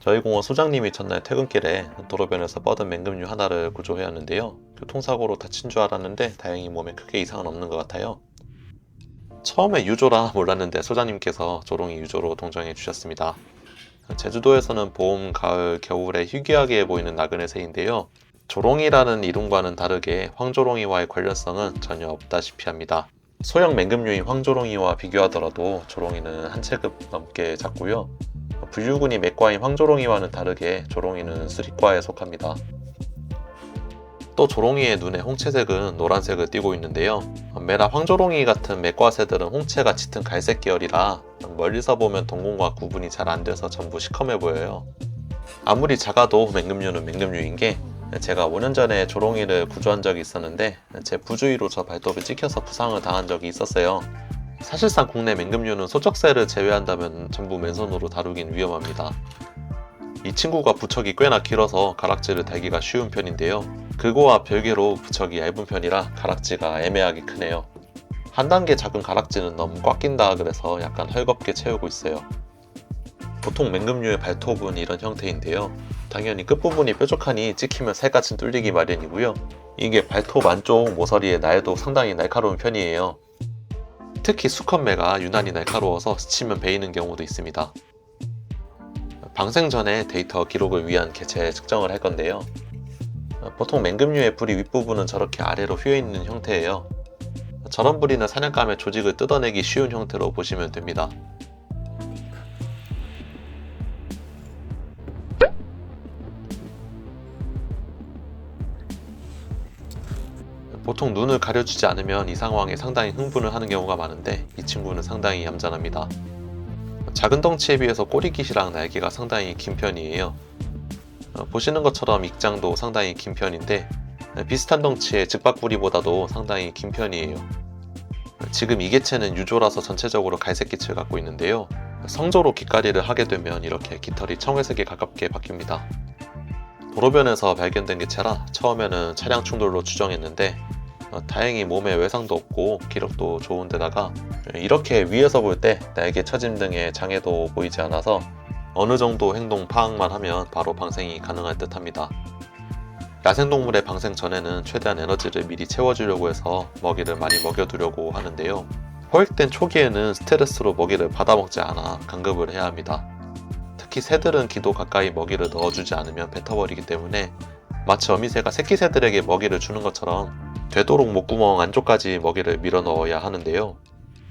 저희 공원 소장님이 전날 퇴근길에 도로변에서 뻗은 맹금류 하나를 구조해왔는데요. 교통사고로 다친 줄 알았는데 다행히 몸에 크게 이상은 없는 것 같아요. 처음에 유조라 몰랐는데 소장님께서 조롱이 유조로 동정해 주셨습니다. 제주도에서는 봄, 가을, 겨울에 희귀하게 보이는 나그네 새인데요. 조롱이라는 이름과는 다르게 황조롱이와의 관련성은 전혀 없다시피 합니다. 소형 맹금류인 황조롱이와 비교하더라도 조롱이는 한 체급 넘게 작고요. 분류군이 맥과인 황조롱이와는 다르게 조롱이는 수리과에 속합니다. 또 조롱이의 눈에 홍채색은 노란색을 띠고 있는데요. 메라 황조롱이 같은 맥과 새들은 홍채가 짙은 갈색 계열이라 멀리서 보면 동공과 구분이 잘 안 돼서 전부 시커매 보여요. 아무리 작아도 맹금류는 맹금류인 게 제가 5년 전에 조롱이를 구조한 적이 있었는데 제 부주의로 저 발톱을 찍혀서 부상을 당한 적이 있었어요. 사실상 국내 맹금류는 소쩍새를 제외한다면 전부 맨손으로 다루긴 위험합니다. 이 친구가 부척이 꽤나 길어서 가락지를 달기가 쉬운 편인데요. 그거와 별개로 부척이 얇은 편이라 가락지가 애매하게 크네요. 한 단계 작은 가락지는 너무 꽉 낀다 그래서 약간 헐겁게 채우고 있어요. 보통 맹금류의 발톱은 이런 형태인데요. 당연히 끝부분이 뾰족하니 찍히면 살갗은 뚫리기 마련이고요. 이게 발톱 안쪽 모서리의 날도 상당히 날카로운 편이에요. 특히 수컷매가 유난히 날카로워서 스치면 베이는 경우도 있습니다. 방생 전에 데이터 기록을 위한 개체 측정을 할 건데요. 보통 맹금류의 부리 윗부분은 저렇게 아래로 휘어 있는 형태예요. 저런 부리는 사냥감의 조직을 뜯어내기 쉬운 형태로 보시면 됩니다. 보통 눈을 가려주지 않으면 이 상황에 상당히 흥분을 하는 경우가 많은데 이 친구는 상당히 얌전합니다. 작은 덩치에 비해서 꼬리깃이랑 날개가 상당히 긴 편이에요. 어, 보시는 것처럼 익장도 상당히 긴 편인데 어, 비슷한 덩치의 즉박부리보다도 상당히 긴 편이에요. 지금 이 개체는 유조라서 전체적으로 갈색 깃을 갖고 있는데요. 성조로 깃가리를 하게 되면 이렇게 깃털이 청회색에 가깝게 바뀝니다. 도로변에서 발견된 개체라 처음에는 차량 충돌로 추정했는데 어, 다행히 몸에 외상도 없고 기력도 좋은데다가 이렇게 위에서 볼 때 날개 처짐 등의 장애도 보이지 않아서 어느 정도 행동 파악만 하면 바로 방생이 가능할 듯 합니다. 야생동물의 방생 전에는 최대한 에너지를 미리 채워주려고 해서 먹이를 많이 먹여두려고 하는데요. 포획된 초기에는 스트레스로 먹이를 받아먹지 않아 강급을 해야 합니다. 특히 새들은 기도 가까이 먹이를 넣어주지 않으면 뱉어버리기 때문에 마치 어미새가 새끼 새들에게 먹이를 주는 것처럼 되도록 목구멍 안쪽까지 먹이를 밀어 넣어야 하는데요.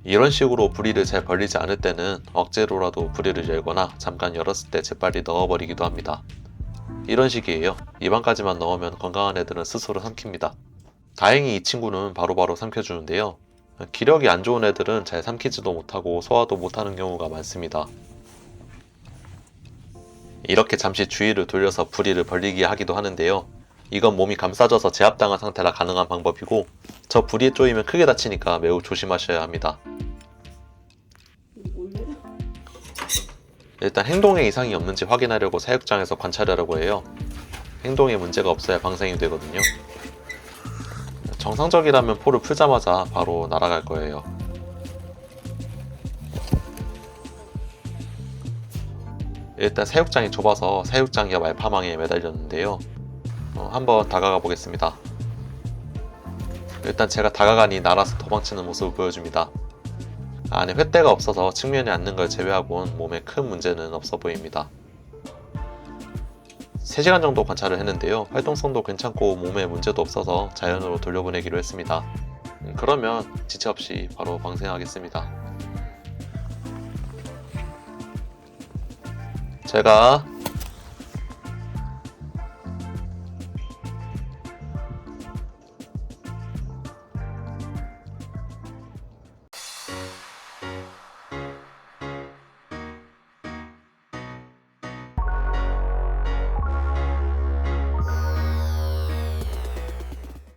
이런 식으로 부리를 잘 벌리지 않을 때는 억지로라도 부리를 열거나 잠깐 열었을 때 재빨리 넣어버리기도 합니다. 이런 식이에요. 입안까지만 넣으면 건강한 애들은 스스로 삼킵니다. 다행히 이 친구는 바로바로 삼켜주는데요. 기력이 안 좋은 애들은 잘 삼키지도 못하고 소화도 못하는 경우가 많습니다. 이렇게 잠시 주의를 돌려서 부리를 벌리게 하기도 하는데요. 이건 몸이 감싸져서 제압당한 상태라 가능한 방법이고 저 부리에 쪼이면 크게 다치니까 매우 조심하셔야 합니다. 일단 행동에 이상이 없는지 확인하려고 사육장에서 관찰하려고 해요. 행동에 문제가 없어야 방생이 되거든요. 정상적이라면 포를 풀자마자 바로 날아갈 거예요. 일단 사육장이 좁아서 사육장 옆 알파망에 매달렸는데요. 어, 한번 다가가 보겠습니다. 일단 제가 다가가니 날아서 도망치는 모습을 보여줍니다. 안에 횃대가 없어서 측면에 앉는 걸 제외하고는 몸에 큰 문제는 없어 보입니다. 3시간 정도 관찰을 했는데요. 활동성도 괜찮고 몸에 문제도 없어서 자연으로 돌려보내기로 했습니다. 음, 그러면 지체 없이 바로 방생하겠습니다. 제가